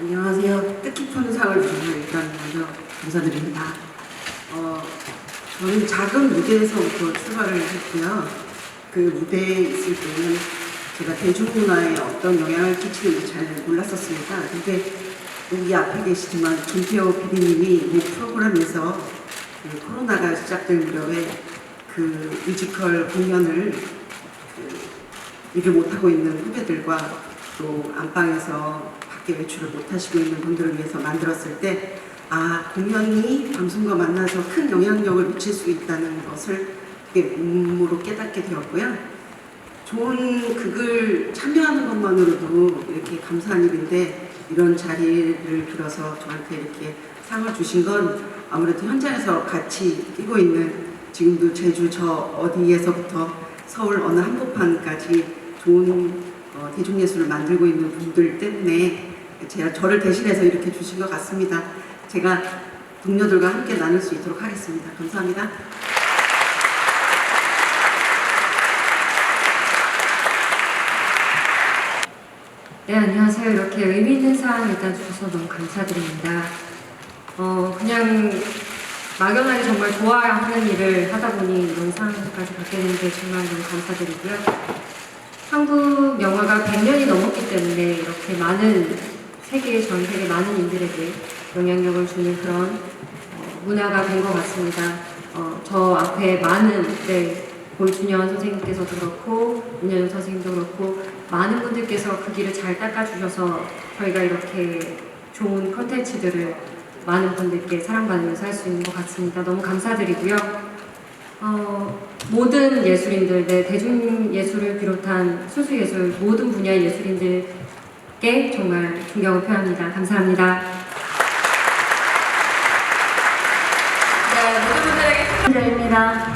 안녕하세요. 뜻깊은 상을 주셔서 일단 먼저 감사드립니다. 어, 저는 작은 무대에서부터 출발을 했고요. 그 무대에 있을 때는 제가 대중문화에 어떤 영향을 끼치는지 잘 몰랐었습니다. 근데 여기 앞에 계시지만 김태호 PD님이 이 프로그램에서 그 코로나가 시작될 무렵에 그 뮤지컬 공연을 그 일을 못하고 있는 후배들과 또 안방에서 밖에 외출을 못하시고 있는 분들을 위해서 만들었을 때 아, 공연이 방송과 만나서 큰 영향력을 미칠 수 있다는 것을 그게 몸으로 깨닫게 되었고요. 좋은 극을 참여하는 것만으로도 이렇게 감사한 일인데 이런 자리를 빌어서 저한테 이렇게 상을 주신 건 아무래도 현장에서 같이 뛰고 있는 지금도 제주 저 어디에서부터 서울 어느 한복판까지 좋은 어, 대중예술을 만들고 있는 분들 때문에 제가 저를 대신해서 이렇게 주신 것 같습니다. 제가 동료들과 함께 나눌 수 있도록 하겠습니다. 감사합니다. 네, 안녕하세요. 이렇게 의미 있는 사항 일단 주셔서 너무 감사드립니다. 어, 그냥 막연하게 정말 좋아하는 일을 하다 보니 이런 상까지 받게 되는데 정말 너무 감사드리고요. 한국 영화가 100년이 넘었기 때문에 이렇게 많은 세계, 전 세계 많은 인들에게 영향력을 주는 그런 어, 문화가 된 것 같습니다. 어, 저 앞에 많은, 네, 골준현 선생님께서도 그렇고, 윤현 선생님도 그렇고, 많은 분들께서 그 길을 잘 닦아주셔서 저희가 이렇게 좋은 컨텐츠들을 많은 분들께 사랑받으면서 할 수 있는 것 같습니다. 너무 감사드리고요. 어, 모든 예술인들, 네, 대중예술을 비롯한 수수예술, 모든 분야의 예술인들 께 정말 존경을 표합니다. 감사합니다. 네, 모든 분들에게 입니다.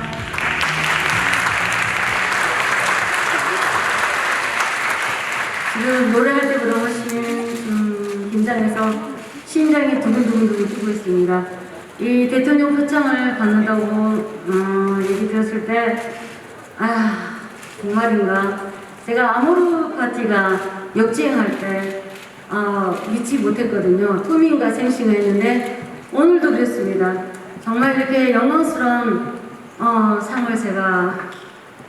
지금 노래할 때 들어보시면 음, 긴장해서 심장이 두근두근두근 뛰고 있습니다. 이 대통령 표창을 받는다고 어, 얘기 들었을 때, 아, 정말인가. 제가 파티가 역주행할 때 어, 믿지 못했거든요. 토민과 생싱을 했는데 오늘도 그랬습니다. 정말 이렇게 영광스러운 어, 상을 제가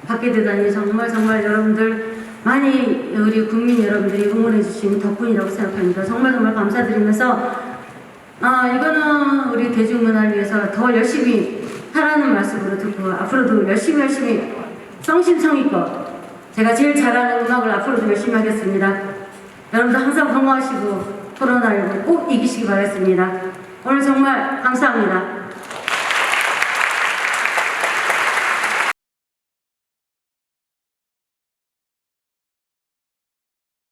받게 되다니 정말 정말 여러분들 많이 우리 국민 여러분들이 응원해 주신 덕분이라고 생각합니다. 정말 정말 감사드리면서 아 이거는 우리 대중문화를 위해서 더 열심히 하라는 말씀으로 듣고 앞으로도 열심히 열심히 성심성의껏 제가 제일 잘하는 음악을 앞으로도 열심히 하겠습니다. 여러분들 항상 건강하시고 코로나19 꼭 이기시기 바라겠습니다. 오늘 정말 감사합니다.